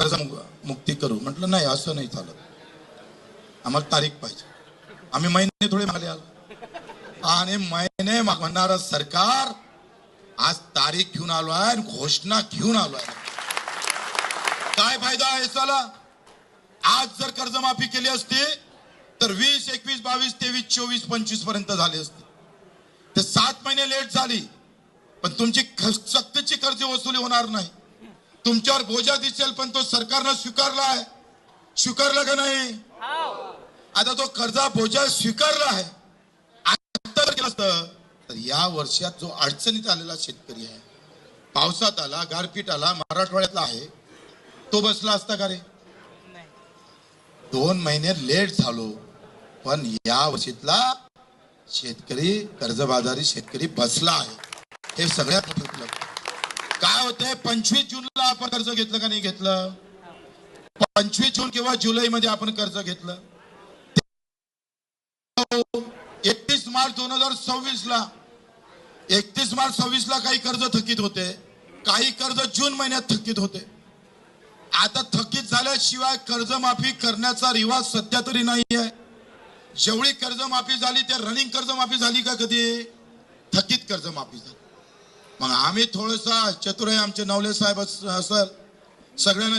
कर्ज मुक्ती करू. म्हटलं नाही असं नाही चालत आम्हाला तारीख पाहिजे. आम्ही महिने थोडे मागले आलो. आणि महिने मागणारं सरकार आज तारीख घेऊन आलो आहे आणि घोषणा घेऊन आलो आहे. काय फायदा आहे चला आज जर कर्जमाफी केली असती तर वीस एकवीस बावीस तेवीस चोवीस पंचवीसपर्यंत झाले असते. ते सात महिने लेट झाली. पण तुमची ख- सक्तीची कर्ज वसुली होणार नाही. तुमच्यावर बोजा दिसेल पण तो सरकारनं स्वीकारला आहे. स्वीकारला का नाही? आता तो कर्जा बोजा स्वीकारला आहे. आता जर केलं असतं तर या वर्षात जो अडचणीत आलेला शेतकरी आहे पावसात आला गारपीट आला मराठवाड्यातला आहे तो बसला असता का रे? दोन महिने लेट झालो पण या वर्षीतला शेतकरी कर्जबाजारी शेतकरी बसला आहे. हे सगळ्यात मोठं उपलब्ध काय होतंय? पंचवीस जूनला आपण कर्ज घेतलं का नाही घेतलं? पंचवीस जून किंवा जुलै मध्ये आपण कर्ज घेतलं. एकतीस मार्च दोन हजार सव्वीस ला एकतीस मार्च सव्वीस ला काही कर्ज थकीत होते. काही कर्ज जून महिन्यात थकीत होते. आता थकीत झाल्याशिवाय कर्जमाफी करण्याचा रिवाज सध्या तरी नाही आहे. जेवढी कर्जमाफी झाली त्या रनिंग कर्जमाफी झाली का कधी? थकीत कर्जमाफी झाली. मग आम्ही थोडंसं चतुर आहे आमचे नवले साहेब असं सगळ्यांना